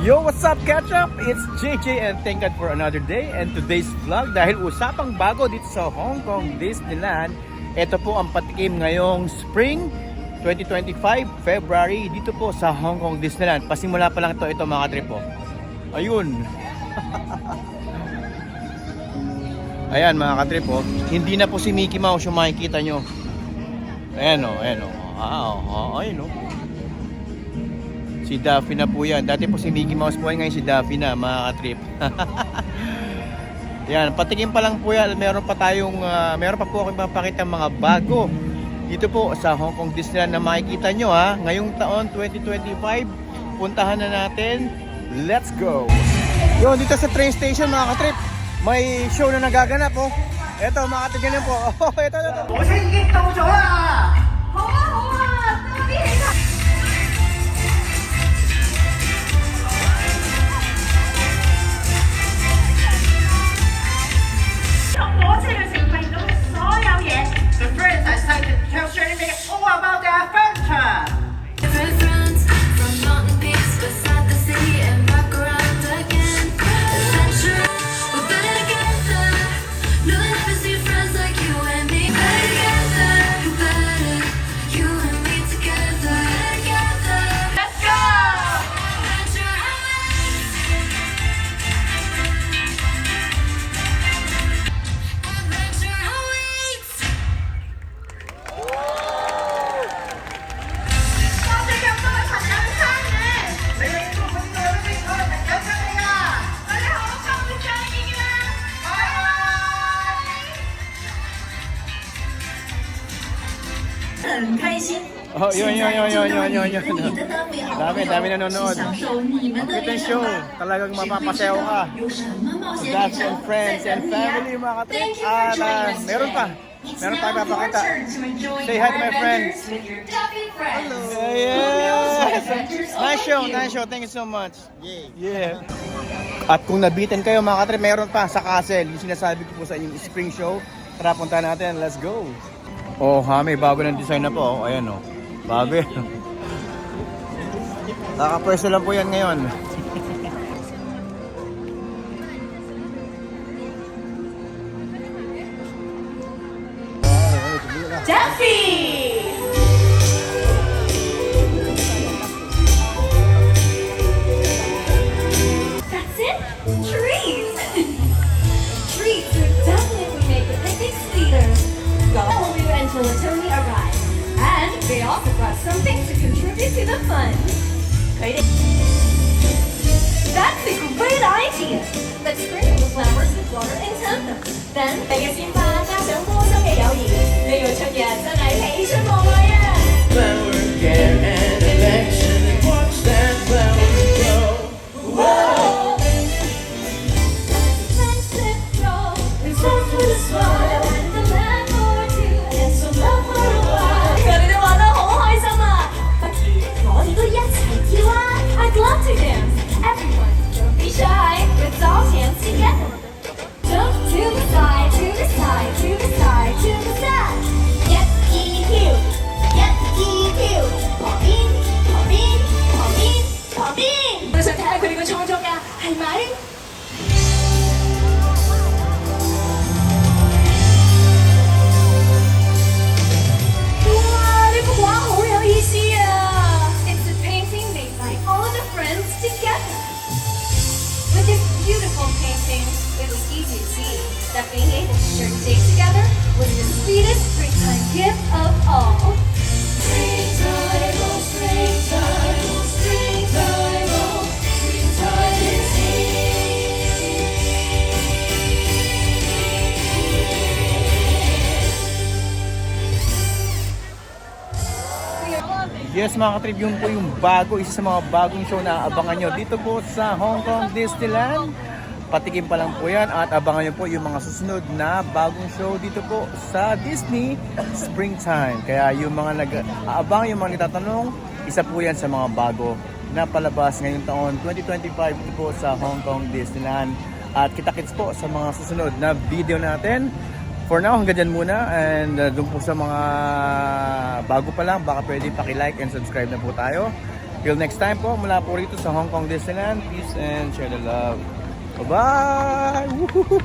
Yo, what's up, Ketchup? It's JJ and thank God for another day and today's vlog dahil usapang bago dito sa Hong Kong Disneyland. Ito po ang patikim ngayong Spring 2025, February, dito po sa Hong Kong Disneyland. Pasimula pa lang ito, ito mga trip po. Ayun. Ayan mga katrip po, hindi na po si Mickey Mouse yung makikita nyo. Ayan o, ayan o. Oh, ayun o. Si Daffy na po yan. Dati po si Mickey Mouse po yan, ngayon si Daffy na mga katrip. yan, patikim pa lang po yan. Meron pa tayong, ah, meron pa po akong mapakita mga bago. Dito po sa Hong Kong Disneyland na makikita nyo ha. Ngayong taon 2025, puntahan na natin. Let's go! Yun, dito sa train station mga katrip, may show na nagaganap oh. Eto mga katrip, ganyan po. Oh, eto, eto. 我很开心。 Oh, yun, yun, yun, yun, yun, yun, yun. 你的呢美好 Dami, 朋 dami 友 nanonood. 去享受你们的 Kita 旅 show, 程。 talagang mapapasayaw ka. 有什么冒险 That's 旅程 and friends 在 and 等你啊 family mga katrip. Thank you for At joining ah, us meron pa. today. It's Meron now pa your papakita. turn to enjoy Say your hi to my adventures friends. with your Duffy friends. Yes! Adventures Nice show, await nice you. show. Thank you so much. Yeah. At kung nabitin kayo mga katrip, meron pa sa castle. Yung sinasabi ko po sa inyong spring show. Tara, punta natin. Let's go. Oh, ha, may bago ng design na po. Oh, ayan oh. Bago yan. Nakapwesto lang po yan ngayon. Duffy. Until Tony arrives, and they also brought something to contribute to the fun. That's a great idea. Let's sprinkle the flowers with water and tend them. Then 你 gift of all. Springtime, oh springtime, oh springtime, oh springtime is Yes mga katrip, yun po yung bago, isa sa mga bagong show na abangan nyo dito po sa Hong Kong Disneyland. Patikim pa lang po yan at abangan nyo po yung mga susunod na bagong show dito po sa Disney Springtime. Kaya yung mga nag-aabang, yung mga nitatanong, isa po yan sa mga bago na palabas ngayong taon 2025 dito po sa Hong Kong Disneyland. At kita-kits po sa mga susunod na video natin. For now, hanggang dyan muna. And uh, doon po sa mga bago pa lang, baka pwede paki-like and subscribe na po tayo. Till next time po, mula po rito sa Hong Kong Disneyland. Peace and share the love. Bye-bye!